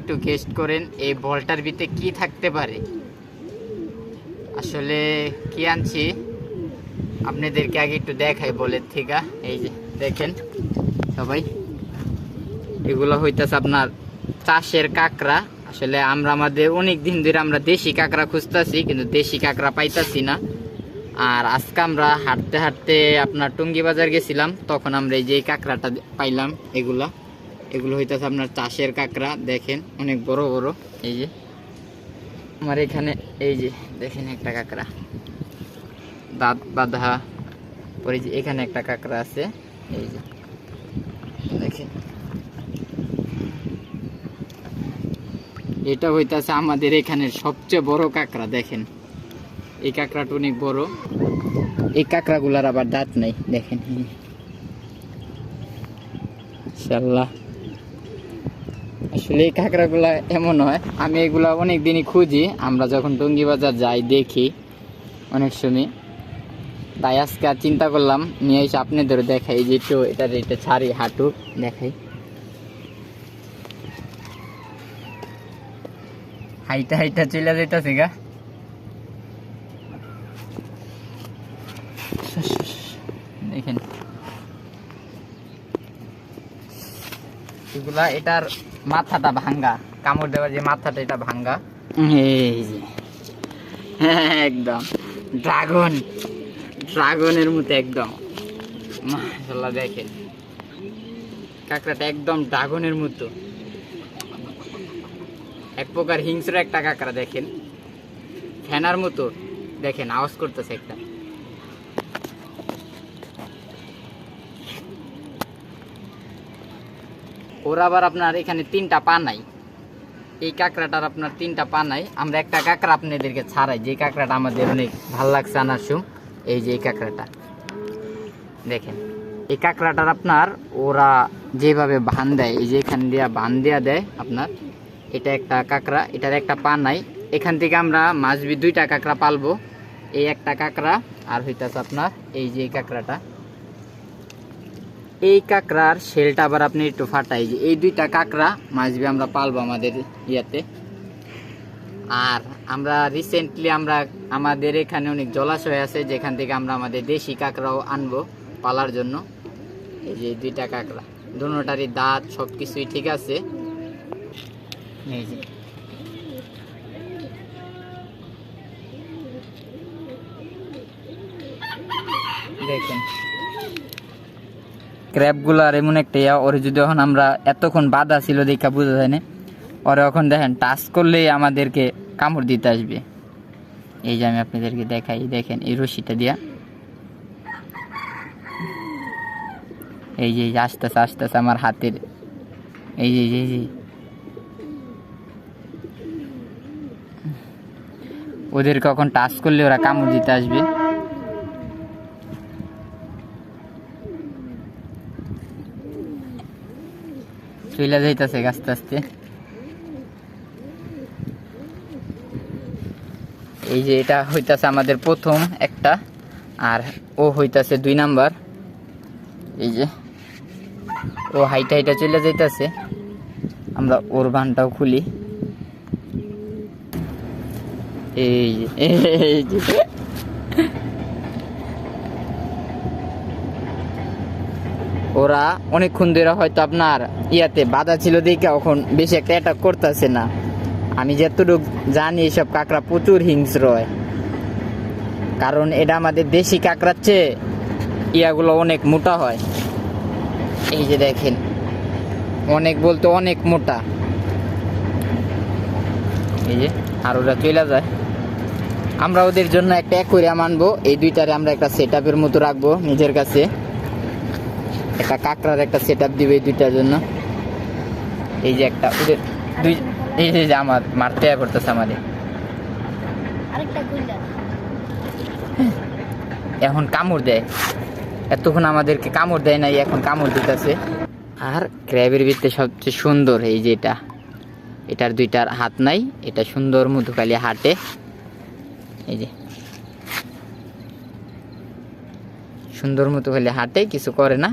একটু গেস্ট করেন, এই বলটার ভিতরে কি থাকতে পারে? আসলে কি আনছি? আপনাদেরকে আগে একটু দেখাই বলের থেকে। এই যে, দেখেন সবাই। এগুলো হইতেছে আপনার চাষের কাঁকড়া। আসলে আমরা আমাদের অনেক দিন ধরে আমরা দেশি কাঁকড়া খুঁজতেছি, কিন্তু দেশি কাঁকড়া পাইতাছি না। আর আজকে আমরা হাঁটতে হাঁটতে আপনার টুঙ্গি বাজার গেছিলাম, তখন আমরা এই যে কাঁকড়াটা পাইলাম, এগুলা। এগুলো হইতেছে আপনার চাষের কাঁকড়া, দেখেন, অনেক বড় বড়। এই যে, আমার এখানে এই যে, দেখেন একটা কাঁকড়া। দাঁত বাঁধা পরে যে এখানে একটা কাঁকড়া আছে। এই যে, দেখেন। এটা হইতাছে আমাদের এখানে সবচেয়ে বড় কাঁকড়া, দেখেন। এই কাঁকড়াটা অনেক বড়। এই কাঁকড়াগুলার আবার দাঁত নাই, দেখেন। ইনশাল্লাহ আসলে এই কাঁকড়াগুলা এমন হয় আমি এগুলা অনেক দিনই খুঁজি। আমরা যখন টঙ্গি বাজার যাই, দেখি অনেক সময়। তাই আজকে আর চিন্তা করলাম, নিয়ে এসে আপনাদের দেখাই যে একটু এটা এটা ছাড়ি, হাঁটু, দেখাই। হাইটা হাইটা চলে যাইতাছে গা। দেখেন। এগুলা এটার মাথাটা ভাঙ্গা। কামড় দেওয়ার যে মাথাটা এটা ভাঙ্গা। এই যে একদম। ড্রাগন। ড্রাগনের মতো একদম। মাশাল্লাহ দেখেন। কাঁকড়াটা একদম ড্রাগনের মতো। এক প্রকার হিংস্র একটা কাঁকড়া দেখেন। ফ্যানার মতো। দেখেন আওয়াজ করতেছে একটা। ওর আবার আপনার এখানে তিনটা পা নাই। এই কাঁকড়াটার আপনার তিনটা পা নাই। আমরা একটা কাঁকড়া আপনাদেরকে ছাড়াই। যে কাঁকড়াটা আমাদের অনেক ভালো লাগছে আনার সুম এই যে এই কাঁকড়াটা। দেখেন, এই কাঁকড়াটার আপনার ওরা যেভাবে বান দেয়, এই যে এখান দিয়া বান দেয়া দেয় আপনার, এটা একটা কাঁকড়া, এটার একটা পা নাই। এখান থেকে আমরা মাছবি দুইটা কাঁকড়া পালবো। এই একটা কাঁকড়া আর হইতাছে আপনার এই যে কাঁকড়াটা। এই কাঁকড়ার শেলটা আবার আপনি একটু ফাটাই যে এই দুইটা কাঁকড়া মাছবি আমরা পালবো আমাদের ইয়াতে। আর আমরা রিসেন্টলি আমরা, আমাদের এখানে অনেক জলাশয় আছে, যেখান থেকে আমরা আমাদের দেশি কাঁকড়াও আনব পালার জন্য। এই যে দুইটা কাঁকড়া, দুটারই দাঁত সব কিছুই ঠিক আছে। এই দেখেন। ক্র্যাবগুলার এমন একটা ইয়া ওরে যদি এখন আমরা এতক্ষণ বাধা ছিল দেখা বোঝা যায় না। ওরে এখন দেখেন টাচ করলেই আমাদেরকে কামড় দিতে আসবে। এই যে আমি আপনাদেরকে দেখাই দেখেন এই রশিটা দিয়া। এই যে আস্তে আস্তে আস্তে আস্তে আমার হাতের। এই যে এই যে, এই যে। ওদের কখন টাচ করলে ওরা কামড় দিতে আসবে। চইলা যাইতাছে আস্তে আস্তে। এই যে এটা হইতাছে আমাদের প্রথম একটা, আর ও হইতাছে দুই নাম্বার। এই যে, ও হাইটা হাইটা চলে যাইতাছে। আমরা ওর বানটাও খুলি। এই যে এই যে ওরা অনেকক্ষণ ধরে হয়তো আপনার ইয়াতে বাধা ছিল দেখে এখন বেশি একটা অ্যাটাক করতেছে না। আমি যতটুকু জানি এসব কাঁকড়া প্রচুর হিংস্র। হয় কারণ এটা আমাদের দেশি কাঁকড়ার চেয়ে ইয়াগুলো অনেক মোটা হয়। এই যে দেখেন, অনেক বলতে অনেক মোটা। এই যে, আর ওরা চলে যায়। আমরা ওদের জন্য একটা অ্যাকোয়ারিয়াম আনব, এই দুইটারে আমরা একটা সেট আপের মতো রাখব নিজের কাছে। একটা কাঁকড়ার একটা সেট আপ দিবে দুইটার জন্য। এই যে একটা ওদের দুই এই যে আমার মারতে করতেছে আমাদের এখন কামড় দেয়। এতক্ষণ আমাদেরকে কামড় দেয় নাই এখন কামড় দিতেছে। আর ক্র্যাবের ভিতরে সবচেয়ে সুন্দর এই যে এটা। এটার দুইটার হাত নাই এটা সুন্দর মধুকালি হাটে। এই যে। সুন্দর মতো খালি হাঁটে কিছু করে না।